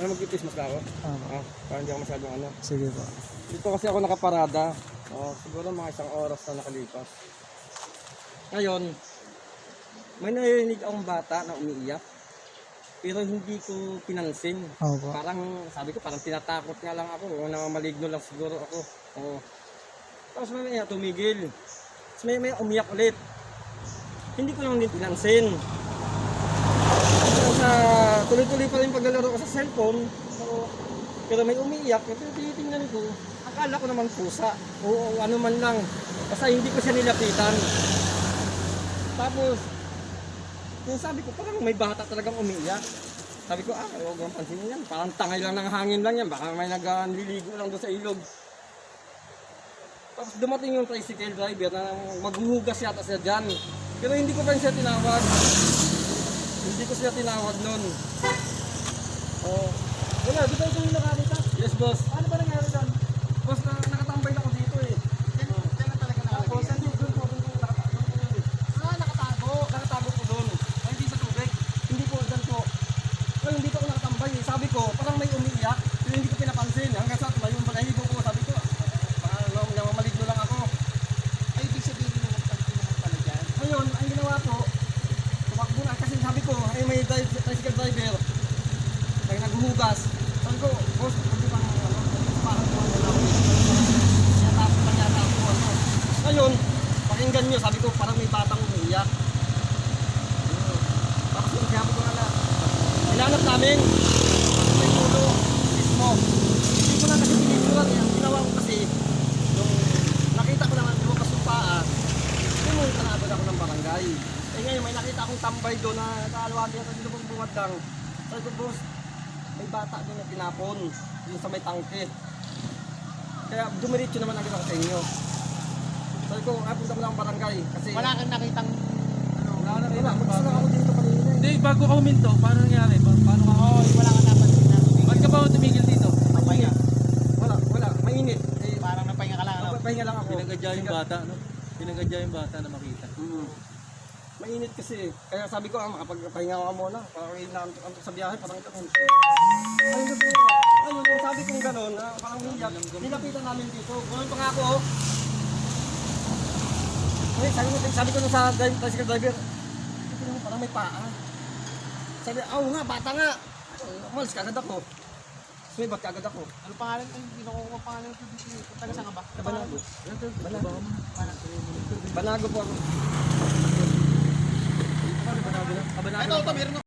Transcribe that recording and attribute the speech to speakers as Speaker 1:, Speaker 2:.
Speaker 1: Ano mag-itis mas ako?
Speaker 2: Ah,
Speaker 1: Ah, parang hindi ako masyadong ano.
Speaker 2: sige po.
Speaker 1: Dito kasi ako nakaparada. Oh, siguro mga isang oras na nakalipas. Ngayon, may narinig akong bata na umiiyak. Pero hindi ko pinansin.
Speaker 2: Opo.
Speaker 1: Parang, sabi ko, parang tinatakot nga lang ako. O namamaligno lang siguro ako. Oo. Tapos may may tumigil. Tapos may may umiyak ulit. Hindi ko lang din pinansin. Tuloy-tuloy pa rin paglalaro ko sa cellphone. So, pero may umiiyak. Pero tinitingnan ko. Akala ko naman pusa. O ano man lang. Basta hindi ko siya nilapitan. Tapos, yung sabi ko, parang may bata talagang umiiyak. Sabi ko, ah, huwag mong pansinin yan. Parang tangay lang ng hangin lang yan. Baka may nagliligo lang doon sa ilog. Tapos dumating yung tricycle driver na maghuhugas yata siya dyan. Pero hindi ko pa siya tinawag. Hindi ko siya tinawag nun. Oh. Wala, di ba ito yung nakakita? Yes, boss. Ano ba nangyari dyan? Boss, na, nakatambay na ako dito eh.
Speaker 3: Kailan talaga
Speaker 1: Tapos, nandun doon po, doon po, nakatago.
Speaker 3: Ah, nakatago.
Speaker 1: Nakatago po doon.
Speaker 3: Ay, hindi sa tubig.
Speaker 1: Hindi po, dyan po. Ngayon, dito ako nakatambay eh. Sabi ko, parang may umiiyak. Pero hindi ko pinapansin. Hanggang sa tumayo yung balahibo ko. Sabi ko, parang namamaligno lang ako.
Speaker 3: Ay, ibig sabihin na nagpansin naman pala dyan.
Speaker 1: Ngayon, ang ginawa ko, tumakbo na. Kasi sabi ko, ay may tricycle driver. Ay naghuhugas. Sabi ko, boss, pwede ano, parang ano lang. Yata ako lang yata ako. Ano. Ngayon, pakinggan nyo, sabi ko, parang may batang umiiyak. Tapos yung sinabi ko na na, hinanap namin, may tulo, mismo. Hindi ko na kasi pinituran yan. Ginawa ko kasi, yung nakita ko naman lumakas yung paa, pumunta na agad ako ng barangay. Eh ngayon, may nakita akong tambay doon na nakaalawan yata dito pong bumadang. Sabi ko, boss, may bata doon na tinapon, doon sa may tangke. Kaya dumiretso naman agad ako sa inyo. Sabi ko, ah, punta ko lang ang barangay. Kasi
Speaker 3: Wala kang nakitang ano,
Speaker 1: wala na rin. Magpunta lang ako dito kanina. eh.
Speaker 4: Hindi, bago ka huminto, paano nangyari? Pa- Paano ka?
Speaker 3: Oo, wala kang napansin na tumigil.
Speaker 4: Ba't ka ba tumigil dito?
Speaker 3: Napahinga.
Speaker 1: Wala, wala. Mainit. Eh,
Speaker 3: Parang napahinga ka lang. Ano?
Speaker 1: lang ako.
Speaker 4: Pinagadya yung bata, no? Pinagadya yung bata na makita.
Speaker 1: Mm. Mainit kasi. Kaya sabi ko, ah, makapagpahinga ka muna. Parang inaantok antok sa biyahe, parang ito. Ayun, ko, ayun, yung sabi kong gano'n, ah, parang hiyak. Nilapitan namin dito. Ganun pa nga ako, oh. Ay, sabi, ko, sabi ko nung sa tricycle driver, "Ito naman, parang may paa. Sabi, aw nga, bata nga. Umalis kagad ako. Sumibat kagad ako.
Speaker 3: Ano pangalan? Ay, hindi ko kuha pangalan ito dito. Taga saan ka ba?
Speaker 1: Banago. Banago. Banago po ako.
Speaker 3: Ito, ito, meron